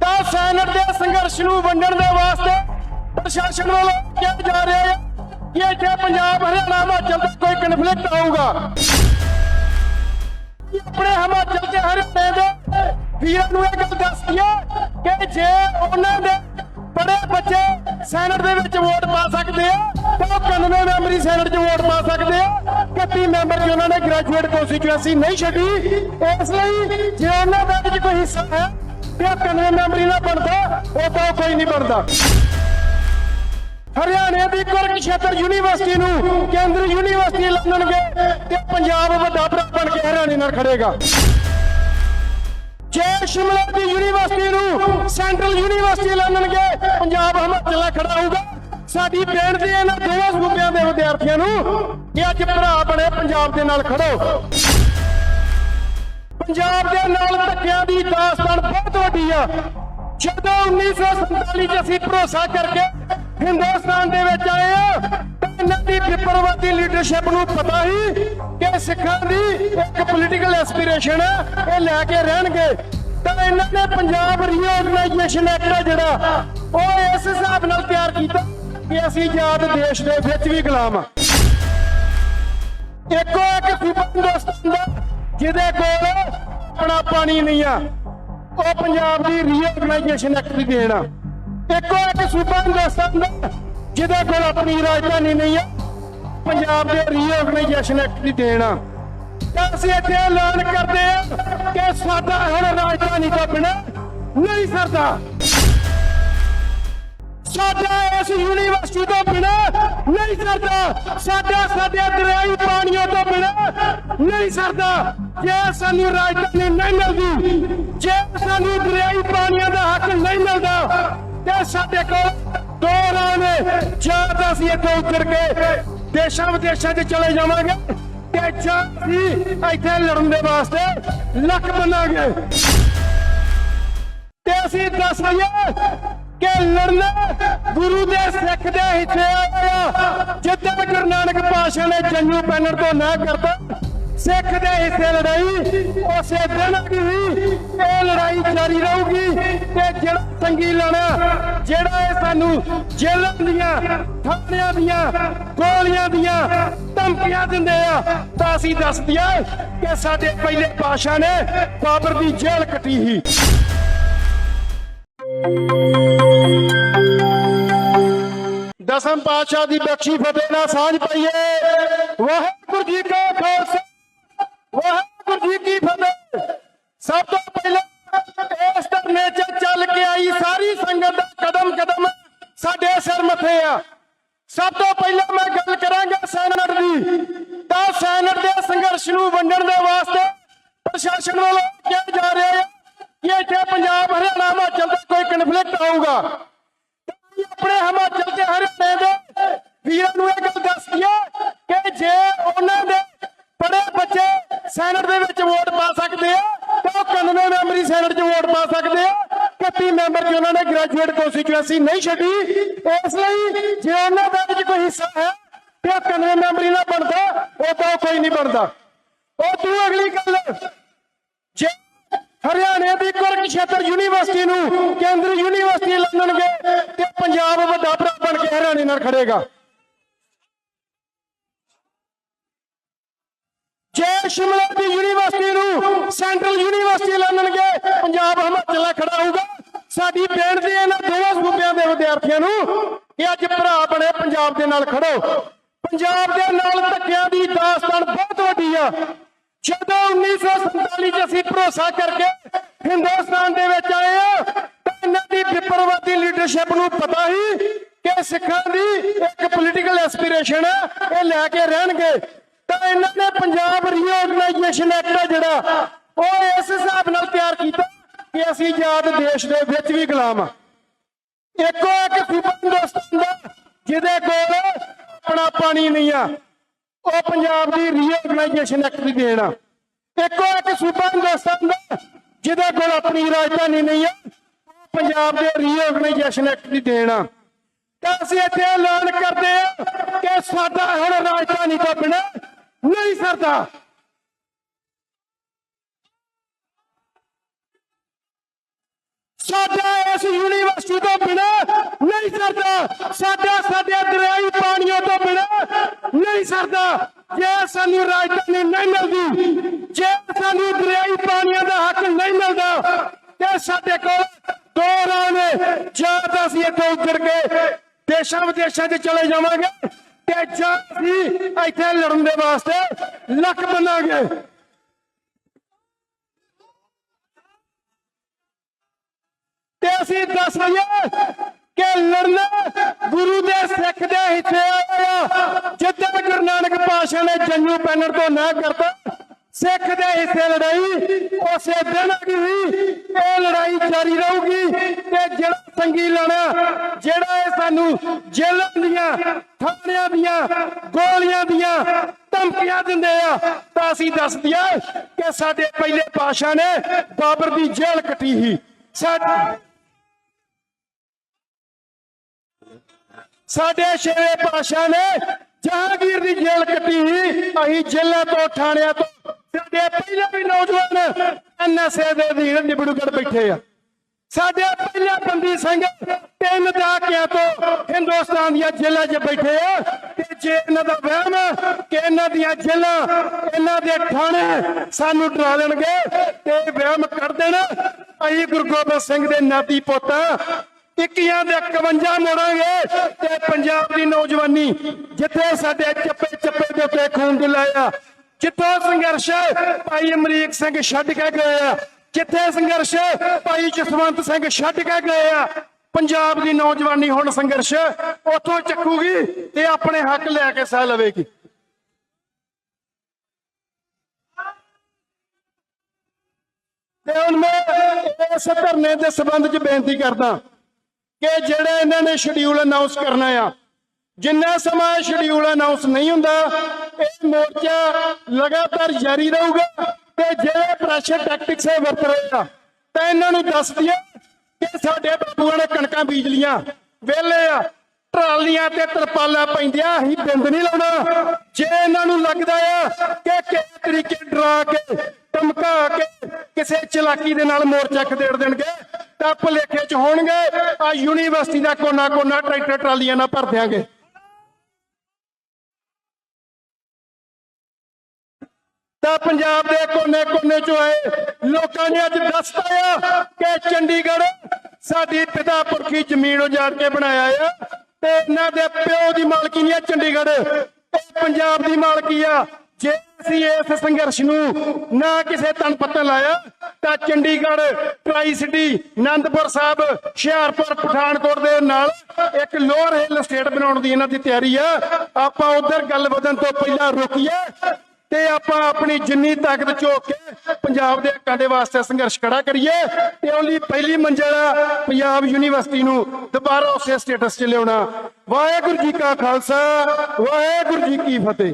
ਤਾਂ ਸੈਨੇਟ ਦੇ ਸੰਘਰਸ਼ ਨੂੰ ਵੰਡਣ ਦੇ ਵਾਸਤੇ ਪ੍ਰਸ਼ਾਸਨ ਵੱਲੋਂ ਕਿਹਾ ਜਾ ਰਿਹਾ ਹੈ ਕਿ ਇੱਥੇ ਪੰਜਾਬ, ਹਰਿਆਣਾ, ਹਿਮਾਚਲ ਦਾ ਕੋਈ ਕਨਫਲਿਕਟ ਆਊਗਾ। ਆਪਣੇ ਹਿਮਾਚਲ ਤੇ ਹਰਿਆਣੇ ਦੇ ਵੀਰਾਂ ਨੂੰ ਇਹ ਗੱਲ ਦੱਸਦੀ ਹੈ ਕਿ ਜੇ ਉਹਨਾਂ ਦੇ ਬੜੇ ਬੱਚੇ ਸੈਨੇਟ ਦੇ ਵਿੱਚ ਵੋਟ ਪਾ ਸਕਦੇ ਆ, ਤਾਂ ਉਹ 91 ਮੈਂਬਰੀ ਸੈਨੇਟ 'ਚ ਵੋਟ ਪਾ ਸਕਦੇ ਆ। 31 ਮੈਂਬਰ 'ਚ ਉਹਨਾਂ ਨੇ ਗ੍ਰੈਜੂਏਟ ਕਨਸਟੀਚੁਐਂਸੀ ਨਹੀਂ ਛੱਡੀ, ਇਸ ਲਈ ਜੇ ਉਹਨਾਂ ਦਾ ਵਿੱਚ ਕੋਈ ਹਿੱਸਾ ਹੈ ਤੇ ਉਹ 91 ਮੈਂਬਰੀ ਨਾ ਬਣਦਾ, ਉਹ ਕੋਈ ਨਹੀਂ ਬਣਦਾ। ਹਰਿਆਣੇ ਦੀ ਕੁਰਕਸ਼ੇਤਰ ਯੂਨੀਵਰਸਿਟੀ ਨੂੰ ਕੇਂਦਰੀ ਯੂਨੀਵਰਸਿਟੀ ਮੰਨਣਗੇ ਤੇ ਪੰਜਾਬ ਵੱਡਾ ਬਣ ਕੇ ਹਰਿਆਣੇ ਨਾਲ ਖੜੇਗਾ। ਜੇ ਸ਼ਿਮਲਾ ਦੀ ਯੂਨੀਵਰਸਿਟੀ ਨੂੰ ਸੈਂਟਰਲ ਯੂਨੀਵਰਸਿਟੀ ਮੰਨਣਗੇ ਪੰਜਾਬ ਹਿਮਾਚਲ ਨਾਲ ਖੜਾ ਹੋਊਗਾ। ਸਾਡੀ ਬੇਨਤੀ ਹੈ ਇਹਨਾਂ ਦੋਵਾਂ ਸੂਬਿਆਂ ਦੇ ਵਿਦਿਆਰਥੀਆਂ ਨੂੰ ਕਿ ਅੱਜ ਭਰਾ ਬਣੇ, ਪੰਜਾਬ ਦੇ ਨਾਲ ਖੜੋ। ਪੰਜਾਬ ਦੇ ਨਾਲ ਧੱਕਿਆਂ ਦੀ ਦਾਸਤਾਨ ਬਹੁਤ ਵੱਡੀ ਆ। ਜਦੋਂ 1947 ਚ ਅਸੀਂ ਭਰੋਸਾ ਕਰਕੇ ਹਿੰਦੁਸਤਾਨ ਦੇ ਵਿੱਚ ਆਏ ਆ ਇਹਨਾਂ ਦੀ ਵਿਪਰਵਾਦੀ ਲੀਡਰਸ਼ਿਪ ਨੂੰ ਪਤਾ ਹੀ ਕਿ ਸਿੱਖਾਂ ਦੀ ਇੱਕ ਪੋਲੀਟੀਕਲ ਐਸਪੀਰੇਸ਼ਨ ਹੈ ਇਹ ਲੈ ਕੇ ਰਹਿਣਗੇ। ਤਾਂ ਇਹਨਾਂ ਨੇ ਪੰਜਾਬ ਰੀਆਰਗਨਾਈਜੇਸ਼ਨ ਐਕਟ ਹੈ ਜਿਹੜਾ, ਉਹ ਇਸ ਹਿਸਾਬ ਨਾਲ ਤਿਆਰ ਕੀਤਾ ਕਿ ਅਸੀਂ ਆਜ਼ਾਦ ਦੇਸ਼ ਦੇ ਵਿੱਚ ਵੀ ਗੁਲਾਮ ਆ। ਇੱਕੋ ਇੱਕ ਸੂਬਾ ਹਿੰਦੁਸਤਾਨ ਦਾ, ਜਿਹਦੇ ਕੋਲ ਆਪਣਾ ਪਾਣੀ ਨਹੀਂ ਆ। ਉਹ ਪੰਜਾਬ ਦੀ ਰੀਆਰਗਨਾਈਜੇਸ਼ਨ ਐਕਟ ਦੀ ਦੇਣ ਆ। ਇੱਕੋ ਇੱਕ ਸੂਬਾ ਹਿੰਦੁਸਤਾਨ ਦਾ, ਜਿਹਦੇ ਕੋਲ ਆਪਣੀ ਰਾਜਧਾਨੀ ਨਹੀਂ ਆ, ਪੰਜਾਬ ਦੇ ਰੀਆਰਗਨਾਈਜੇਸ਼ਨ ਐਕਟ ਦੀ ਦੇਣ ਆ। ਤਾਂ ਅਸੀਂ ਇੱਥੇ ਐਲਾਨ ਕਰਦੇ ਆ ਕਿ ਸਾਡਾ ਹੁਣ ਰਾਜਧਾਨੀ ਤੋਂ ਬਿਨਾਂ ਨਹੀਂ ਸਰਦਾ। ਸਾਡਾ ਇਸ ਯੂਨੀਵਰਸਿਟੀ ਤੋਂ ਬਿਨਾ ਨਹੀਂ ਸਾਡਾ ਸਾਡੇ ਦਰਿਆਈ ਪਾਣੀਆਂ ਤੋਂ ਬਿਨਾ ਨਹੀਂ ਸਰਦਾ। ਜੇ ਸਾਨੂੰ ਰਾਜਧਾਨੀ ਨਹੀਂ ਮਿਲਦੀ, ਜੇ ਸਾਨੂੰ ਦਰਿਆਈ ਪਾਣੀਆਂ ਦਾ ਹੱਕ ਨਹੀਂ ਮਿਲਦਾ, ਤੇ ਸਾਡੇ ਕੋਲ ਦੋ ਰਾਹ ਨੇ। ਜਾਂ ਤਾਂ ਅਸੀਂ ਇੱਥੋਂ ਉੱਤਰ ਕੇ ਦੇਸ਼ਾਂ ਵਿਦੇਸ਼ਾਂ 'ਚ ਚਲੇ ਜਾਵਾਂਗੇ, ਤੇ ਜਾਂ ਅਸੀਂ ਇੱਥੇ ਲੜਨ ਦੇ ਵਾਸਤੇ ਲੱਕ ਬਣਾਂਗੇ। ਤੇ ਅਸੀਂ ਦੱਸ ਦਈਏ ਕਿ ਲੜਨਾ ਗੁਰੂ ਦੇ ਸਿੱਖ ਦੇ ਹਿੱਸੇ ਜਿੱਦਾਂ ਗੁਰੂ ਨਾਨਕ ਪਾਸ਼ਾ ਨੇ ਜੰਗੂ ਪੈਨਰ ਤੋਂ ਨਾ ਕਰਤਾ, ਸਿੱਖ ਦੇ ਹਿੱਸੇ ਲੜਾਈ, ਉਸੇ ਦਿਨ ਹੀ ਇਹ ਲੜਾਈ ਜਾਰੀ ਰਹੂਗੀ ਤੇ ਜਿਹੜਾ ਸੰਗੀ ਲਾਣਾ ਜਿਹੜਾ ਇਹ ਸਾਨੂੰ ਜੇਲ੍ਹਾਂ ਦੀਆਂ, ਥਾਣਿਆਂ ਦੀਆਂ, ਗੋਲੀਆਂ ਦੀਆਂ ਧਮਕੀਆਂ ਦਿੰਦੇ ਆ, ਤਾਂ ਅਸੀਂ ਦੱਸ ਦਈਏ ਕਿ ਸਾਡੇ ਪਹਿਲੇ ਪਾਸ਼ਾ ਨੇ ਬਾਬਰ ਦੀ ਜੇਲ੍ਹ ਕੱਟੀ ਸੀ। ਦਸਮ ਪਾਤਸ਼ਾਹ ਦੀ ਬਖਸ਼ੀ ਫਤਿਹ ਨਾਲ ਸਾਂਝ ਪਾਈਏ। ਵਾਹਿਗੁਰੂ ਜੀ ਕਾ ਖਾਲਸਾ, ਵਾਹਿਗੁਰੂ ਜੀ ਕੀ ਫਤਿਹ। ਸਭ ਤੋਂ ਪਹਿਲਾਂ ਇਸ ਧਰਨੇ 'ਚ ਚੱਲ ਕੇ ਆਈ ਸਾਰੀ ਸੰਗਤ ਦਾ ਕਦਮ ਕਦਮ ਸਾਡੇ ਸਿਰ ਮੱਥੇ ਆ। ਸਭ ਤੋਂ ਪਹਿਲਾਂ ਮੈਂ ਗੱਲ ਕਰਾਂਗਾ ਸੈਨਟ ਦੀ। ਤਾਂ ਸੈਨਟ ਦੇ ਸੰਘਰਸ਼ ਨੂੰ ਵੰਡਣ ਦੇ ਵਾਸਤੇ ਪ੍ਰਸ਼ਾਸਨ ਵੱਲੋਂ ਕਿਹਾ ਜਾ ਰਿਹਾ ਹੈ ਕਿ ਇੱਥੇ ਪੰਜਾਬ, ਹਰਿਆਣਾ, ਹਿਮਾਚਲ ਕਨਫਲਿਕਟ ਆਊਗਾ। ਆਪਣੇ ਹਿਮਾਚਲ ਤੇ ਹਰਿਆਣੇ ਦੇ ਵੀਰਾਂ ਨੂੰ ਇਹ ਗੱਲ ਦੱਸਦੀ ਹੈ ਕਿ ਜੇ ਉਹਨਾਂ ਦੇ ਬੜੇ ਬੱਚੇ ਸੈਨੇਟ ਦੇ ਵਿੱਚ ਵੋਟ ਪਾ ਸਕਦੇ ਆ, ਤਾਂ ਉਹ 91 ਮੈਂਬਰੀ ਸੈਨੇਟ 'ਚ ਵੋਟ ਪਾ ਸਕਦੇ ਆ। 31 ਮੈਂਬਰ 'ਚ ਉਹਨਾਂ ਨੇ ਗ੍ਰੈਜੂਏਟ ਕਨਸਟੀਚੁਐਂਸੀ ਨਹੀਂ ਛੱਡੀ, ਇਸ ਲਈ ਜੇ ਉਹਨਾਂ ਦਾ ਵਿੱਚ ਕੋਈ ਹਿੱਸਾ ਹੈ ਤੇ ਉਹ 91 ਮੈਂਬਰੀ ਨਾ ਬਣਦਾ, ਉਹ ਤਾਂ ਕੋਈ ਨਹੀਂ ਬਣਦਾ। ਉਹ ਤੂੰ ਅਗਲੀ ਗੱਲ, ਜੇ ਹਰਿਆਣੇ ਦੀ ਕੁਰਕਸ਼ੇਤਰ ਯੂਨੀਵਰਸਿਟੀ ਨੂੰ ਕੇਂਦਰੀ ਯੂਨੀਵਰਸਿਟੀ ਮੰਨਣਗੇ ਤੇ ਪੰਜਾਬ ਵੱਡਾ ਭਰਾ ਬਣ ਕੇ ਹਰਿਆਣੇ ਨਾਲ ਖੜੇਗਾ। ਜੇ ਸ਼ਿਮਲਾ ਦੀ ਯੂਨੀਵਰਸਿਟੀ ਨੂੰ ਸੈਂਟਰਲ ਯੂਨੀਵਰਸਿਟੀ ਮੰਨਣਗੇ ਪੰਜਾਬ ਹਿਮਾਚਲ ਨਾਲ ਖੜਾ ਹੋਊਗਾ। ਸਾਡੀ ਬੇਨਤੀ ਹੈ ਇਹਨਾਂ ਦੋਵਾਂ ਸੂਬਿਆਂ ਦੇ ਵਿਦਿਆਰਥੀਆਂ ਨੂੰ ਕਿ ਅੱਜ ਭਰਾ ਬਣੇ ਪੰਜਾਬ ਦੇ ਨਾਲ ਖੜੋ। ਪੰਜਾਬ ਦੇ ਨਾਲ ਧੱਕਿਆਂ ਦੀ ਦਾਸਤਾਨ ਬਹੁਤ ਵੱਡੀ ਆ। ਜਦੋਂ 1947 ਚ ਅਸੀਂ ਭਰੋਸਾ ਕਰਕੇ ਹਿੰਦੁਸਤਾਨ ਦੇ ਵਿੱਚ ਆਏ ਆ, ਤਾਂ ਇਹਨਾਂ ਦੀ ਵਿਪਰਵਾਦੀ ਲੀਡਰਸ਼ਿਪ ਨੂੰ ਪਤਾ ਹੀ ਕਿ ਸਿੱਖਾਂ ਦੀ ਇੱਕ ਪੋਲੀਟੀਕਲ ਐਸਪੀਰੇਸ਼ਨ ਹੈ ਇਹ ਲੈ ਕੇ ਰਹਿਣਗੇ। ਤਾਂ ਇਹਨਾਂ ਨੇ ਪੰਜਾਬ ਰੀਆਰਗਨਾਈਜੇਸ਼ਨ ਐਕਟ ਜਿਹੜਾ, ਉਹ ਇਸ ਹਿਸਾਬ ਨਾਲ ਤਿਆਰ ਕੀਤਾ ਕਿ ਅਸੀਂ ਆਜ਼ਾਦ ਦੇਸ਼ ਦੇ ਵਿੱਚ ਵੀ ਗੁਲਾਮ ਆ। ਇੱਕੋ ਇੱਕ ਸੂਬਾ ਹਿੰਦੁਸਤਾਨ ਦਾ, ਜਿਹਦੇ ਕੋਲ ਆਪਣਾ ਪਾਣੀ ਨਹੀਂ ਆ, ਉਹ ਪੰਜਾਬ ਦੀ ਰੀਆਰਗਨਾਈਜੇਸ਼ਨ ਐਕਟ ਦੀ ਦੇਣ ਆ। ਇੱਕੋ ਇੱਕ ਸੂਬਾ ਹਿੰਦੁਸਤਾਨ ਦਾ ਜਿਹਦੇ ਕੋਲ ਆਪਣੀ ਰਾਜਧਾਨੀ ਨਹੀਂ ਆ ਪੰਜਾਬ ਦੇ ਰੀਆਰਗਨਾਈਜੇਸ਼ਨ ਐਕਟ ਦੀ ਦੇਣ ਆ। ਤਾਂ ਅਸੀਂ ਇੱਥੇ ਐਲਾਨ ਕਰਦੇ ਆ ਕਿ ਸਾਡਾ ਹੁਣ ਰਾਜਧਾਨੀ ਤੋਂ ਬਿਨਾਂ ਨਹੀਂ ਸਰਦਾ। ਸਾਡਾ ਇਸ ਯੂਨੀਵਰਸਿਟੀ ਤੋਂ ਬਿਨਾਂ ਨਹੀਂ ਸਰਦਾ। ਸਾਡਾ ਸਾਡੇ ਦਰਿਆਈ ਪਾਣੀਆਂ ਤੋਂ ਬਿਨਾਂ ਨਹੀਂ ਸਰਦਾ। ਜੇ ਸਾਨੂੰ ਰਾਜਧਾਨੀ ਨਹੀਂ ਮਿਲਦੀ, ਜੇ ਸਾਨੂੰ ਦਰਿਆਈ ਪਾਣੀਆਂ ਦਾ ਹੱਕ ਨਹੀਂ ਮਿਲਦਾ, ਤੇ ਸਾਡੇ ਕੋਲ ਦੋ ਰਾਹ ਨੇ। ਜਾਂ ਤਾਂ ਅਸੀਂ ਇੱਥੋਂ ਉੱਜੜ ਕੇ ਦੇਸ਼ਾਂ ਵਿਦੇਸ਼ਾਂ 'ਚ ਚਲੇ ਜਾਵਾਂਗੇ, ਤੇ ਜਾਂ ਅਸੀਂ ਇੱਥੇ ਲੜਨ ਦੇ ਵਾਸਤੇ ਲੱਕ ਬਣਾਂਗੇ। ਤੇ ਅਸੀਂ ਦੱਸ ਦਈਏ ਕਿ ਲੜਨਾ ਗੁਰੂ ਦੇ ਸਿੱਖ ਦੇ ਹਿੱਸੇ ਆਇਆ ਜਿੱਦਾਂ ਗੁਰੂ ਨਾਨਕ ਪਾਸ਼ਾ ਨੇ ਜੰਗੂ ਪੈਨਰ ਤੋਂ ਨਾ ਕਰਤਾ, ਸਿੱਖ ਦੇ ਹਿੱਸੇ ਲੜਾਈ, ਉਸੇ ਦਿਨ ਅਗਲੀ ਇਹ ਲੜਾਈ ਜਾਰੀ ਰਹੂਗੀ ਤੇ ਜਿਹੜਾ ਸੰਗੀ ਲੜਾ ਜਿਹੜਾ ਇਹ ਸਾਨੂੰ ਜੇਲ੍ਹਾਂ ਦੀਆਂ, ਥਾਣਿਆਂ ਦੀਆਂ, ਗੋਲੀਆਂ ਦੀਆਂ ਧਮਕੀਆਂ ਦਿੰਦੇ ਆ, ਤਾਂ ਅਸੀਂ ਦੱਸ ਦਈਏ ਕਿ ਸਾਡੇ ਪਹਿਲੇ ਪਾਸ਼ਾ ਨੇ ਬਾਬਰ ਦੀ ਜੇਲ੍ਹ ਕੱਟੀ ਸੀ। ਸਾਡੇ ਸਾਡੇ ਛੇਵੇਂ ਪਾਸ਼ਾ ਨੇ ਜਹਾਂਗੀਰ ਦੀ ਜੇਲ੍ਹ ਕੱਟੀ ਅਸੀਂ ਜੇਲ੍ਹਾਂ ਤੋਂ ਥਾਣਿਆਂ ਤੋਂ। ਸਾਡੇ ਪਹਿਲੇ ਵੀ ਨੌਜਵਾਨ ਐਨਐਸਏ ਦੇ ਅਧੀਨ ਨਿਬੜੂਗੜ ਬੈਠੇ ਆ। ਸਾਡੇ ਪਹਿਲੇ ਬੰਦੀ ਸਿੰਘ ਤਿੰਨ ਦਹਾਕਿਆਂ ਤੋਂ ਹਿੰਦੁਸਤਾਨ ਦੀਆਂ ਜੇਲ੍ਹਾਂ 'ਚ ਬੈਠੇ ਆ। ਤੇ ਜੇ ਇਹਨਾਂ ਦਾ ਵਹਿਮ ਆ ਕਿ ਇਹਨਾਂ ਦੀਆਂ ਜੇਲ੍ਹਾਂ, ਇਹਨਾਂ ਦੇ ਥਾਣੇ ਸਾਨੂੰ ਡਰਾ ਦੇਣਗੇ ਤੇ ਵਹਿਮ ਕਰ ਦੇਣ। ਅਸੀਂ ਗੁਰੂ ਗੋਬਿੰਦ ਸਿੰਘ ਦੇ ਨਾਤੀ ਪੁੱਤ ਆ। ਇੱਕੀਆਂ ਦੇ 51 ਮੋੜਾਂਗੇ ਤੇ ਪੰਜਾਬ ਦੀ ਨੌਜਵਾਨੀ ਜਿੱਥੇ ਸਾਡੇ ਚੱਪੇ ਚੱਪੇ ਦੇ ਉੱਤੇ ਖੂਨ ਡੁੱਲਾਇਆ ਜਿੱਥੋਂ ਸੰਘਰਸ਼ ਭਾਈ ਅਮਰੀਕ ਸਿੰਘ ਛੱਡ ਕੇ ਗਏ ਆ, ਜਿੱਥੇ ਸੰਘਰਸ਼ ਭਾਈ ਜਸਵੰਤ ਸਿੰਘ ਛੱਡ ਕੇ ਗਏ ਆ, ਪੰਜਾਬ ਦੀ ਨੌਜਵਾਨੀ ਹੁਣ ਸੰਘਰਸ਼ ਉੱਥੋਂ ਚੱਕੂਗੀ ਤੇ ਆਪਣੇ ਹੱਕ ਲੈ ਕੇ ਸਹਿ ਲਵੇਗੀ ਤੇ ਹੁਣ ਮੈਂ ਇਸ ਧਰਨੇ ਦੇ ਸੰਬੰਧ 'ਚ ਬੇਨਤੀ ਕਰਦਾ ਕਿ ਜਿਹੜਾ ਇਹਨਾਂ ਨੇ ਸ਼ਡਿਊਲ ਅਨਾਉਂਸ ਕਰਨਾ ਆ, ਜਿੰਨਾ ਸਮਾਂ ਸ਼ਡਿਊਲ ਅਨਾਉਂਸ ਨਹੀਂ ਹੁੰਦਾ, ਇਹ ਮੋਰਚਾ ਲਗਾਤਾਰ ਜਾਰੀ ਰਹੂਗਾ ਤੇ ਜਿਹੜੇ ਪ੍ਰੈਸ਼ਰ ਟੈਕਟਿਕਸ ਇਹ ਵਰਤ ਰਹੇ ਤਾਂ ਇਹਨਾਂ ਨੂੰ ਦੱਸ ਦਈਏ ਕਿ ਸਾਡੇ ਬਾਬੂਆਂ ਨੇ ਕਣਕਾਂ ਬੀਜ ਲੀਆਂ ਵੇਲੇ ਆ, ਟਰਾਲੀਆਂ ਤੇ ਤਰਪਾਲਾਂ ਪੈਂਦੀਆਂ, ਅਸੀਂ ਬਿੰਦ ਨਹੀਂ ਲਾਉਣਾ। ਜੇ ਇਹਨਾਂ ਨੂੰ ਲੱਗਦਾ ਆ ਕਿ ਕਿਸ ਤਰੀਕੇ ਡਰਾ ਕੇ, ਧਮਕਾ ਕੇ ਕਿਸੇ ਚਲਾਕੀ ਦੇ ਨਾਲ ਮੋਰਚਾ ਖਦੇੜ ਦੇਣਗੇ ਤਾਂ ਭੁਲੇਖੇ ਚ ਹੋਣਗੇ, ਆ ਯੂਨੀਵਰਸਿਟੀ ਦਾ ਕੋਨਾ ਕੋਨਾ ਟਰੈਕਟਰ ਟਰਾਲੀਆਂ ਨਾਲ ਭਰ ਦਿਆਂਗੇ। ਤਾਂ ਪੰਜਾਬ ਦੇ ਕੋਨੇ-ਕੋਨੇ ਚੋਂ ਆਏ ਲੋਕਾਂ ਨੇ ਅੱਜ ਦੱਸਤਾ ਆ ਕਿ ਚੰਡੀਗੜ੍ਹ ਸਾਡੀ ਪਿਤਾ ਪੁਰਖੀ ਜ਼ਮੀਨ ਉਜਾੜ ਕੇ ਬਣਾਇਆ ਆ ਤੇ ਇਹਨਾਂ ਦੇ ਪਿਓ ਦੀ ਮਾਲਕੀ ਨਹੀਂ ਆ ਚੰਡੀਗੜ੍ਹ, ਇਹ ਪੰਜਾਬ ਦੀ ਮਾਲਕੀ ਆ। ਜੇ ਅਸੀਂ ਇਸ ਸੰਘਰਸ਼ ਨੂੰ ਨਾ ਕਿਸੇ ਤਨ ਪੱਤਨ ਲਾਇਆ, ਤਾਂ ਚੰਡੀਗੜ੍ਹ ਟਰਾਈ ਸਿਟੀ ਆਨੰਦਪੁਰ ਸਾਹਿਬ, ਹੁਸ਼ਿਆਰਪੁਰ, ਪਠਾਨਕੋਟ ਦੇ ਨਾਲ ਇੱਕ ਲੋਅਰ ਹਿੱਲ ਸਟੇਟ ਬਣਾਉਣ ਦੀ ਇਹਨਾਂ ਦੀ ਤਿਆਰੀ ਆ। ਆਪਾਂ ਉਧਰ ਗੱਲ ਵਧਣ ਤੋਂ ਪਹਿਲਾਂ ਰੁਕੀਏ ਤੇ ਆਪਾਂ ਆਪਣੀ ਜਿੰਨੀ ਤਾਕਤ ਝੋਕ ਕੇ ਪੰਜਾਬ ਦੇ ਹੱਕਾਂ ਦੇ ਵਾਸਤੇ ਸੰਘਰਸ਼ ਖੜਾ ਕਰੀਏ ਤੇ ਉਹਲੀ ਪਹਿਲੀ ਮੰਜ਼ਿਲ ਆ ਪੰਜਾਬ ਯੂਨੀਵਰਸਿਟੀ ਨੂੰ ਦੁਬਾਰਾ ਉਸੇ ਸਟੇਟਸ 'ਚ ਲਿਆਉਣਾ। ਵਾਹਿਗੁਰੂ ਜੀ ਕਾ ਖਾਲਸਾ, ਵਾਹਿਗੁਰੂ ਜੀ ਕੀ ਫਤਿਹ।